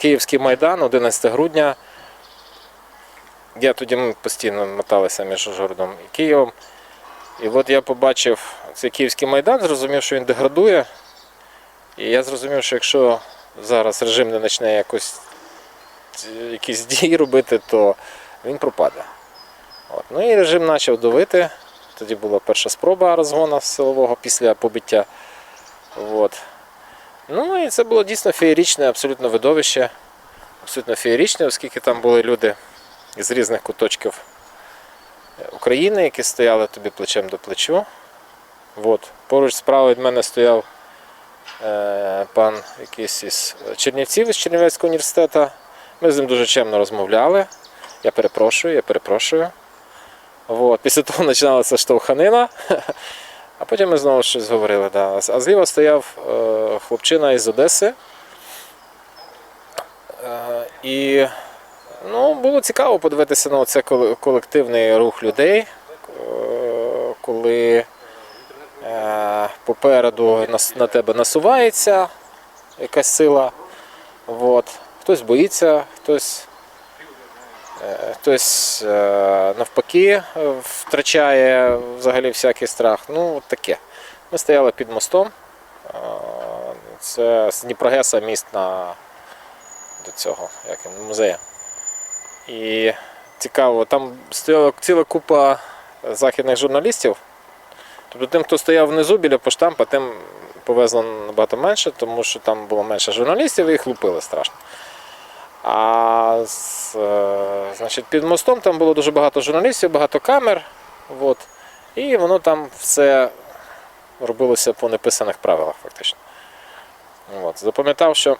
Київський майдан, 11 грудня. Я тоді ми постійно моталися між Ужгородом і Києвом. І от я побачив цей Київський майдан, зрозумів, що він деградує. І я зрозумів, що якщо зараз режим не почне якось е, якісь дії робити, то він пропаде. От. Ну і режим почав давити. Тоді була перша спроба розгону силового після побиття. От. Ну і це було дійсно феєрічне, абсолютно видовище. Абсолютно феєрічне, оскільки там були люди з різних куточків України, які стояли тобі плечем до плечу. От. Поруч справа від мене стояв е, пан якийсь із Чернівців із Чернівецького університету. Ми з ним дуже чемно розмовляли. Я перепрошую, я перепрошую. От. Після того починалася штовханина. А потім ми знову щось говорили. Да. А зліва стояв е, хлопчина із Одеси. Е, і ну, було цікаво подивитися на це колективний рух людей, е, коли е, попереду на тебе насувається якась сила. От. Хтось боїться, хтось, е, хтось навпаки втрачає взагалі всякий страх. Ну, от таке. Ми стояли під мостом. Це з Дніпрогеса міст на до цього, як музею. І цікаво, там стояла ціла купа західних журналістів. Тобто тим, хто стояв внизу біля поштампа, тим повезло набагато менше, тому що там було менше журналістів і їх лупили страшно. А з, е, значить, під мостом там було дуже багато журналістів, багато камер. От, і воно там все робилося по неписаних правилах, фактично. От, запам'ятав, що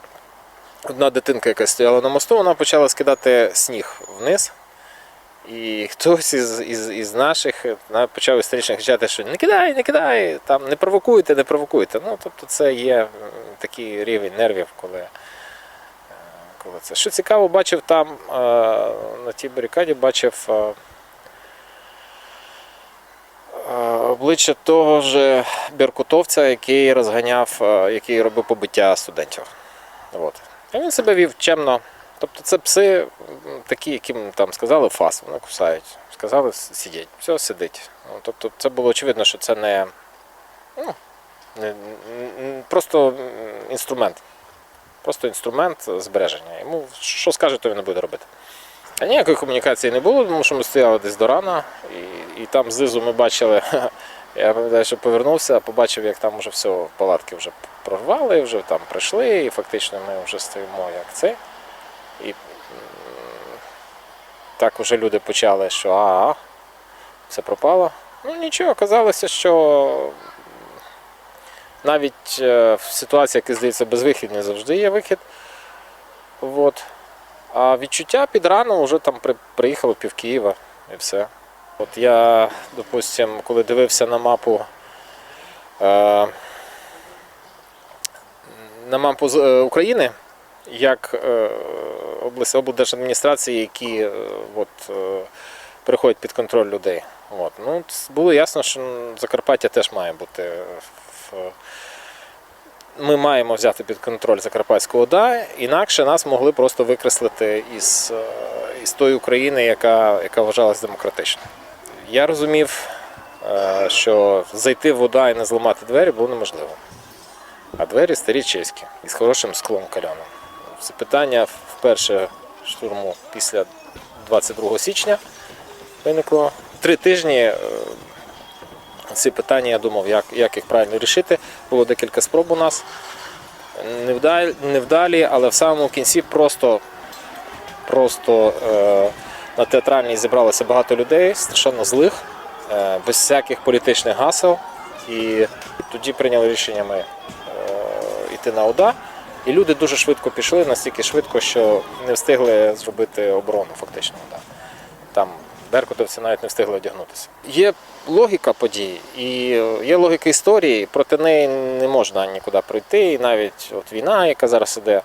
одна дитинка, яка стояла на мосту, вона почала скидати сніг вниз. І хтось із, із, із наших почав історично кричати, що не кидай, не кидай, там, не провокуйте, не провокуйте. Ну, тобто це є такий рівень нервів, коли, е, коли це. Що цікаво, бачив там е, на тій барикаді, бачив е, обличчя того ж беркутовця, який розганяв, який робив побиття студентів. От. Він себе вів чемно. Тобто це пси такі, яким там сказали фас, вони кусають. Сказали сидіть. Все, сидить. Ну, Тобто це було очевидно, що це не, ну, не просто інструмент. Просто інструмент збереження. Йому що скаже, то він не буде робити. А ніякої комунікації не було, тому що ми стояли десь до рана, і, і там знизу ми бачили. Я пам'ятаю, що повернувся, побачив, як там вже все, палатки вже прорвали, вже там прийшли, і фактично ми вже стоїмо як це. І так вже люди почали, що а, все пропало. Ну нічого, оказалося, що навіть е, в ситуації, яка здається безвихідні, завжди є вихід. От. А відчуття під рану вже там при, приїхало пів Києва і все. От я, допустим, коли дивився на мапу. Е, на мапу з- е, України, як е, область, облдержадміністрації, які е, от, переходять під контроль людей. От. Ну, було ясно, що Закарпаття теж має бути в. Ми маємо взяти під контроль Закарпатську ОДА, інакше нас могли просто викреслити із, із тої України, яка, яка вважалась демократичною. Я розумів, що зайти в ОДА і не зламати двері було неможливо. А двері старі чеські із хорошим склом кальоном. Це питання вперше штурму після 22 січня виникло. Три тижні е, ці питання я думав, як, як їх правильно рішити. Було декілька спроб у нас. Невдалі, невдалі але в самому кінці просто, просто е, на театральній зібралося багато людей, страшенно злих, е, без всяких політичних гасел. І тоді прийняли рішення ми йти на ОДА. І люди дуже швидко пішли, настільки швидко, що не встигли зробити оборону фактично. ОДА. Там беркутовці навіть не встигли одягнутися. Є логіка подій і є логіка історії, проти неї не можна нікуди пройти. І навіть от війна, яка зараз іде,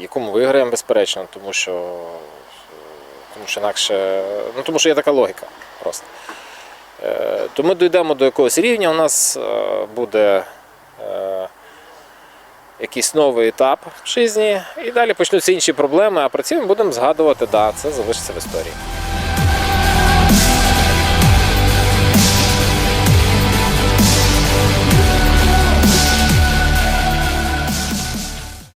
яку ми виграємо, безперечно, тому що, тому що інакше, ну тому що є така логіка просто. Е, То ми дійдемо до якогось рівня, у нас е, буде е, якийсь новий етап в житті, і далі почнуться інші проблеми, а при цьому будемо згадувати, да, це залишиться в історії.